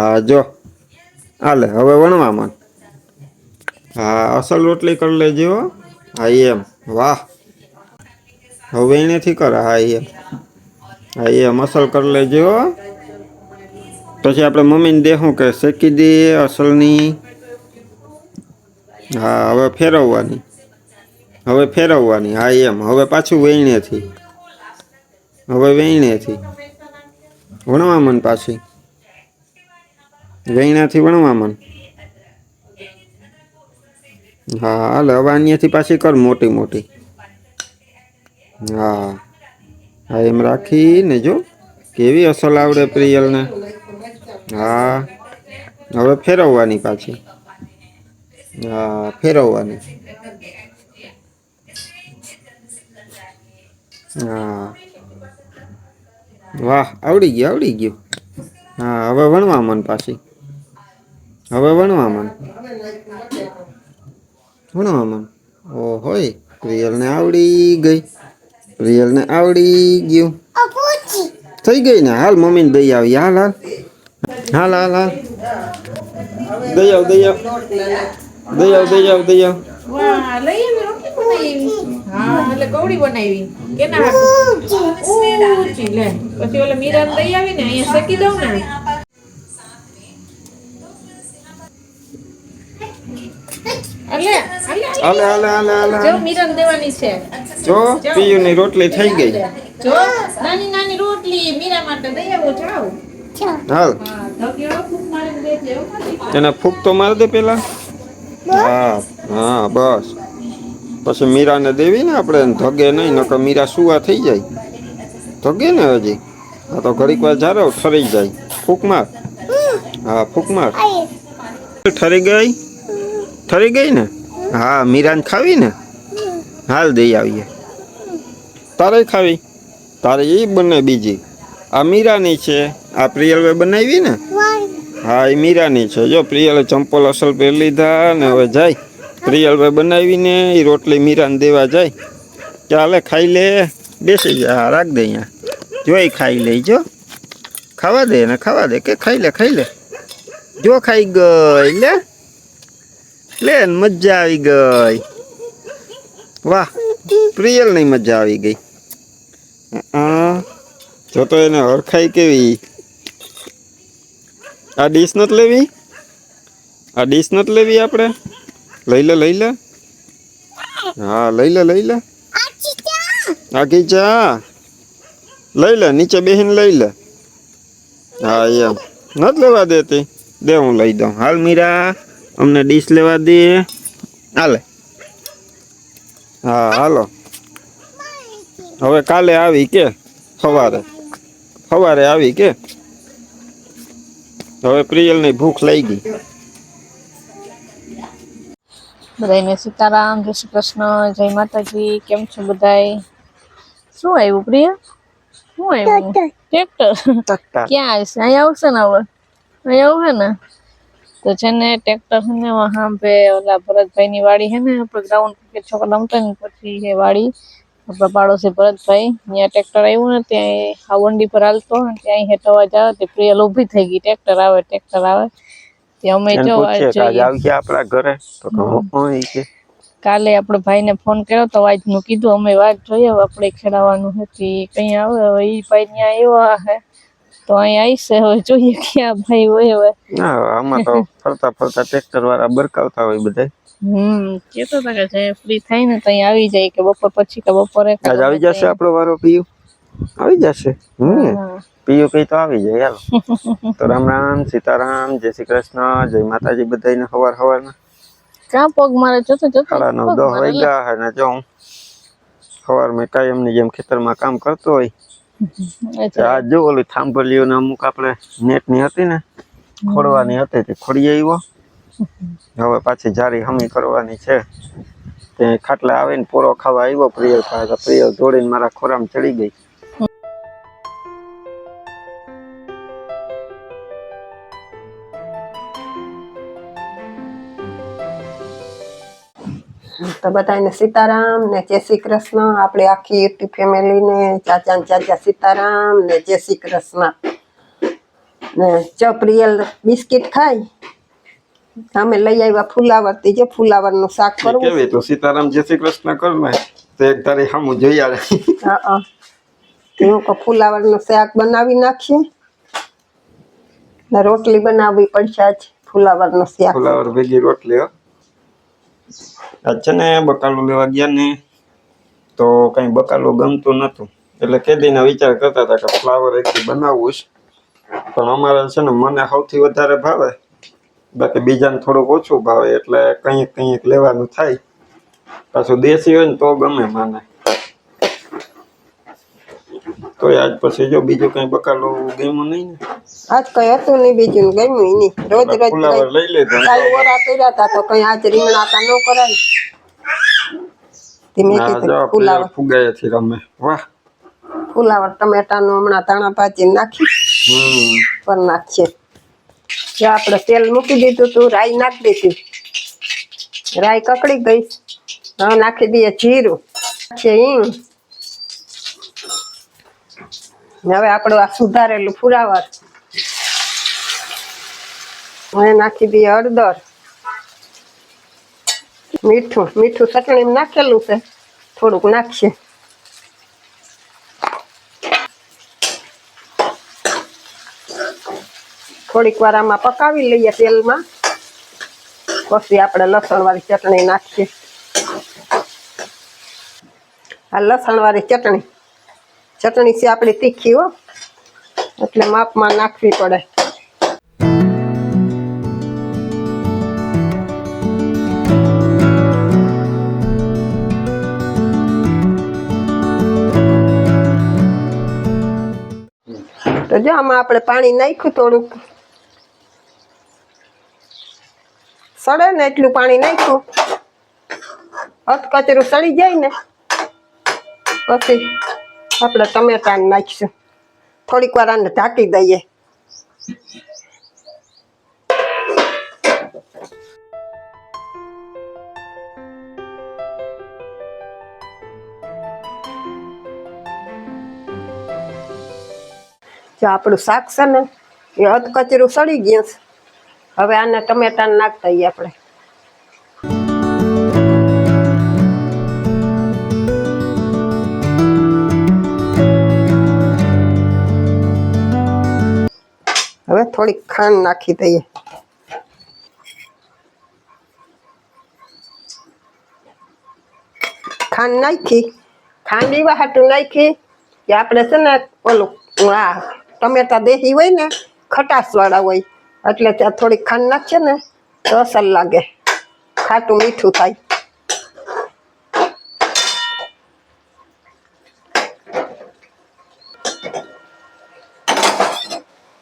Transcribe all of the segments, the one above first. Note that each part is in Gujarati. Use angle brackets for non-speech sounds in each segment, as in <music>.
હા, જો. હાલે, હવે વણવા માંડ. હા, અસલ રોટલી કરી લેજો હો. એમ. વાહ. હવે એનેથી કર, હા, એમ. હા, એમ. અસલ કરી લેજે હો. પછી આપણે મમ્મીને દેખું કે શેકી દે અસલની. હા, હવે ફેરવવાની. હવે ફેરવવાની, હા, એમ. હવે પાછું વેણેથી હવે વેણેથી વણવા મન પાછી. વેણાથી વણવા મન. હા, હાલ, હવે અહીંયાથી પાછી કર મોટી મોટી. હા. હા, એમ રાખીને જો, કેવી અસલ આવડે પ્રિયલને. હા. હવે ફેરવવાની પાછી. હા, ફેરવવાની. હા. વાહ, આવડી ગયું આવડી ગયું. હા, હવે વણવા મન પાછી. હવે વણવા મન વણવા મન ઓ હોય પ્રિયલને આવડી ગઈ. પ્રિયલને આવડી ગયું. થઈ ગઈ ને? હાલ મમ્મીને દઈ આવી. હાલ હાલ. હાલ હાલ હાલ. દઈ આવ દઈ આવ. દઈ આવ દઈ આવ દઈ આવ. વાહ લઈ આવી બનાવી હા એટલે કવડી બનાવી. કેના હાટું? ઊંચી લે. પછી ઓલા મીરાને દઈ આવી ને અહીંયા શેકી દઉં ને. હાલે અલે હાલે હાલે હાલે જો મિરન દેવાની છે. જો પિયુની રોટલી થઈ ગઈ. જો નાની નાની રોટલી મીરા માટે દઈ આવો જાવ હાલ. હા ધકેડો ફૂંક મારીને દેજે હો પાછી. એને ફૂક તો મારી દે પેલા? હા હા બસ. પછી મીરાને દેવી ને આપણે ધગે નહીં નકર મીરા સુવા થઈ જાય. ધગે ને હજી. હા તો ઘડીક વાર જારો ઠરી જાય. ફૂક માર. હા ફૂક માર. ઠરી ગઈ? ઠરી ગઈ ને? હા મીરાને ખાવી ને? હાલ દઈ આવીએ. તારે ખાવી? તારે એ બને બીજી. આ મીરાની છે. આ પ્રિયલવે બનાવી ને? હા એ મીરાની છે. જો પ્રિયલે ચંપલ અસલ પહેરી લીધા ને હવે જાય. પ્રિયલભાઈ બનાવીને એ રોટલી મીરાને દેવા જાય. ચાલે ખાઈ લે. બેસી જા હા રાખ દે અહીંયા. જો એ ખાઈ લે જો. ખાવા દે ને ખાવા દે. કે ખાઈ લે ખાઈ લે. જો ખાઈ ગઈ લે. લે મજા આવી ગઈ. વાહ પ્રિયલની મજા આવી ગઈ. જો તો એને હરખાઈ કેવી. આ ડીશ નથી લેવી? આ ડીશ નથી લેવી આપણે? લઈ લે લઈ લે. હા, લઈ લે લઈ લે. આ ચા. લઈ લે, નીચે બેહીને લઈ લે. હા, એમ. નથી લેવા દેતી. દે, હું લઈ દઉં. હાલ મીરા. અમને ડીશ લેવા દે. હાલે. હા હાલો. હવે કાલે આવી કે? સવારે. સવારે આવી કે? હવે પ્રિયલની ભૂખ લઈ ગઈ. બધાને સીતારામ જય શ્રી કૃષ્ણ જય માતાજી કેમ છો બધાય? શું આવ્યું પ્રિય? શું આવ્યું? ટ્રેક્ટર ક્યાં આવશે? અહીંયા આવશે ને હવે? અહીંયા આવશે ને? તો છે ને ટ્રેક્ટર છે ને વહાં પે ઓલા ભરતભાઈ ની વાડી છે ને આપણે ગ્રાઉન્ડ ક્રિકેટ છોકરા રમતા ને પછી એ વાડી આપણા પાડોશી ભરતભાઈ ત્યાં ટ્રેક્ટર આવ્યું ને ત્યાં આ વંડી પર હાલતો ને ત્યાં હેઠવા જાવ તે પ્રિયલ ઊભી થઈ ગઈ ટ્રેક્ટર આવે ટ્રેક્ટર આવે. ત્યાં અમે જો આપણા ઘરે? તો કે હું કાલે આપણે ભાઈને ફોન કર્યો તો વાતનું કીધું અમે વાત જોઈએ આપણે ખેડાવાનું હતી કઈ આવે હવે એ ભાઈ ત્યાં આવ્યો હે. તો અહીંયા આવીશે હવે જોઈએ ક્યાં ભાઈ હોય હવે. ના આમાં તો <laughs> ફરતા ફરતા ટ્રેક્ટર વાળા બરકાવતા હોય બધા હમ કેતો હતા કે જે ફ્રી થાય ને તો અહીંયા આવી જાય કે બપોર પછી કે બપોરે આજ આવી જશે આપણો વારો પીયુ? આવી જશે હમ. હા. પીયુ કઈ તો આવી જાય હાલો. <laughs> તો રામ રામ સીતારામ જય શ્રી કૃષ્ણ જય માતાજી બધાને હવાર હવારના. ક્યાં પગ મારે જોતો જોતો. સાડા નવ દસ. વાગ્યા અને જો હું સવારમાં કાયમની જેમ ખેતરમાં કામ કરતો હોય આજ જો ઓલી થાંભલીઓને અમુક આપણે નેટની હતી ને ખોડવાની હતી તે ખોડી આવ્યો. હવે પાછી જારી હમી કરવાની છે. તે ખાટલા આવીને પૂરો ખાવા આવ્યો પ્રિયલ પાસે પ્રિયલ દોડીને મારા ખોરામાં ચડી ગઈ. તો બધાને સીતારામ ને જય શ્રી કૃષ્ણ. આપણે આખી યુટ્યુબ ફેમિલીને ચાચા ને ચાચા સીતારામ ને જય શ્રી કૃષ્ણ. ને ચપરિયલ બિસ્કિટ ખાય અમે લઈ આવ્યા ફુલાવર. થી જે ફુલાવરનું શાક કરવું. કેવી? તો સીતારામ જય શ્રી કૃષ્ણ કર ને. તો એક તારી સામું જોઈ આવે. હા. હા તે ફુલાવરનું શાક બનાવી નાખીએ. ને રોટલી બનાવવી પડશે આજ ફુલાવરનું શાક. ફુલાવર ભેગી રોટલી હો. આજ છે ને બકાલો લેવા ગયા ને, તો કઈ બકાલો ગમતું નતું એટલે કેદીને વિચાર કરતા હતા કે ફ્લાવર એકથી બનાવવું છે. પણ અમારે છે ને મને સૌથી વધારે ભાવે, બાકી બીજાને થોડુંક ઓછું ભાવે, એટલે કંઈક કંઈક લેવાનું થાય. પાછું દેશી હોય ને તો ગમે મને. તોય આજ પછી જો બીજું કઈ બકાલો ગમ્યું નહીં ને. આજ કઈ હતું નહીં બીજું ગમ્યું નહીં. રોજ રોજ કાલ ઓરા કર્યા હતા તો કઈ આજ રીંગણા હતા ન કરાય કીધું ફુલાવર. ફુગાયાથી રમે. વાહ. ફુલાવર ટમેટાનું હમણાં ધાણા ભાજી નાખી. પર નાખીએ. જો આપણે તેલ મૂકી દીધું તું રાઈ નાખી દીધી. રાઈ કકડી ગઈ. હવે નાખી દઈએ જીરું. નાખીએ હિંગ હવે આપણું આ સુધારેલું ફુલાવર. હવે નાખી દઈએ હળદર. મીઠું મીઠું ચટણી નાખેલું છે. થોડુંક નાખીએ. થોડીક વાર આમાં પકાવી લઈએ તેલમાં. પછી આપણે લસણ વાળી ચટણી નાખીએ. આ લસણ વાળી ચટણી. ચટણી છે આપણી તીખી હો. એટલે માપમાં નાખવી પડે. તો જો આમાં આપણે પાણી નાખ્યું થોડુંક. સડે ને એટલું પાણી નાખ્યું. અથકચરું સડી જાય ને, પછી આપણે ટમેટા નાખીશું. થોડીક વાર આને ઢાંકી દઈએ. જો આપણું શાક છે ને, એ અધકચરું સડી ગયું છે. હવે આને ટમેટા નાખતા આપણે. હવે થોડીક ખાંડ નાખી દઈએ. ખાંડ નાખી, ખાંડ એવા હાટું નાખી કે આપણે છે ને, ઓલું, આ ટમેટા દેહી હોય ને, ખટાશ વાળા હોય, એટલે ત્યાં થોડીક ખાંડ નાખીએ ને, તો અસર લાગે. ખાટું મીઠું થાય.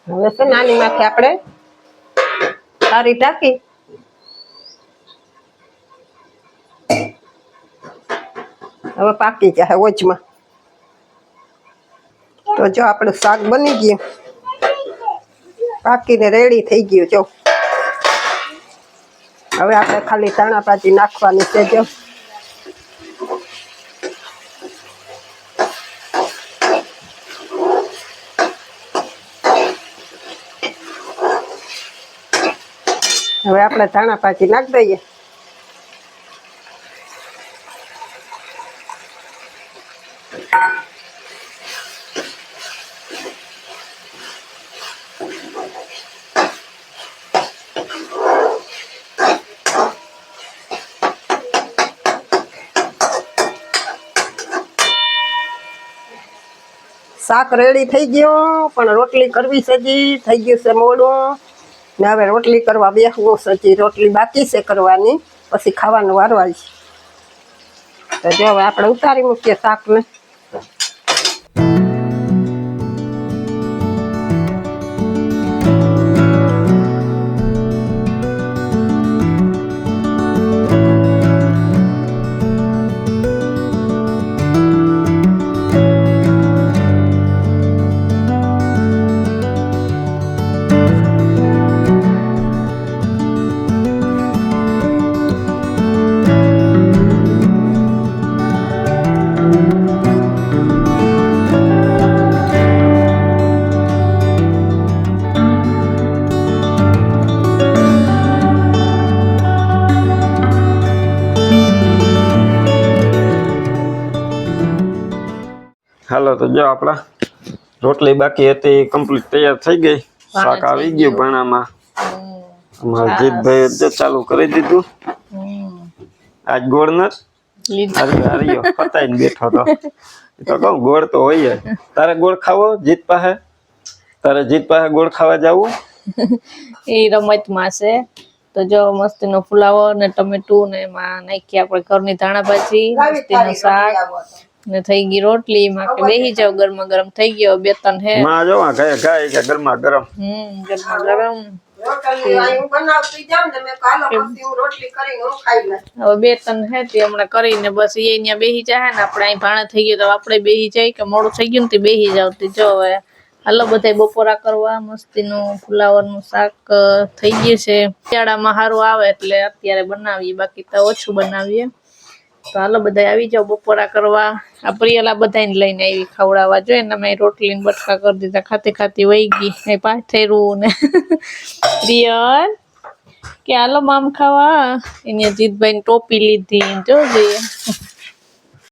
હવે છે નાની માથે આપણે સારી ટાંકી હવે પાકી જાય વચમાં. જો આપણું શાક બની ગયું. પાકીને રેડી થઈ ગયું, જો. હવે આપણે ખાલી ધાણા ભાજી નાખવાની છે, જો. હવે આપણે ધાણા ભાજી નાખી દઈએ. શાક રેડી થઈ ગયું, પણ રોટલી કરવી સજી થઈ ગયું છે મોડું. ને હવે રોટલી કરવા બેસવું સજી રોટલી બાકી છે કરવાની, પછી ખાવાનું વારવાય તો જો હવે આપણે ઉતારી મૂકીએ શાકને. હાલો તો જો આપણા રોટલી બાકી હતી કમ્પ્લીટ તૈયાર થઈ ગઈ. શાક આવી ગયું. ભાણામાં. અમારા જીતભાઈ જો ચાલુ કરી દીધું. આજ ગોળ લીધું. હરિયો હરિયો બેઠો તો. તો કહું ગોળ તો હોય જ. તારે ગોળ ખાવો જીત પાસે? તારે જીત પાસે ગોળ ખાવા જવું? <laughs> એ રમતમાં છે. તો જો મસ્તીનો ફુલાવો ને ટમેટું ને એમાં નાખી આપણે ઘરની ધાણા ભાજી મસ્તીનું શાક. ને થઈ ગઈ રોટલી માં કે બેહી જાવ ગરમા ગરમ. થઈ ગયો બે ત્રણ હે. માં જો આ ગાય ગાય કે ગરમા ગરમ. હમ ગરમા ગરમ. રોટલી અહીં હું બનાવતી જાઉં ને મેં કાલો પછી હું રોટલી કરીને હું ખાઈ લઉં હવે બે ત્રણ હે તે હમણાં કરીને બસ એ અહીંયા બેહી જાય ને આપણે અહીં ભાણા થઈ ગયું તો આપણે બેહી જાય કે મોડું થઈ ગયું ને તે બેહી જાવ તે. જો હવે હાલો બધા બપોરા કરવા મસ્તીનું ફુલાવરનું શાક થઈ ગયું છે. શિયાળામાં સારું આવે એટલે અત્યારે બનાવીએ બાકી તો ઓછું બનાવીએ. તો હાલો બધા આવી જાવ બપોરા કરવા. આ પ્રિયલા બધાને લઈને આવી ખવડાવવા. જોઈએ ને મેં રોટલી ને બટકા કરી દીધા. ખાતી ખાતી વહી ગઈ. એ પાથેરું ને. પ્રિયલ, કે હાલો મામ ખાવા? એને જીતભાઈ ટોપી લીધી. જો જોઈએ.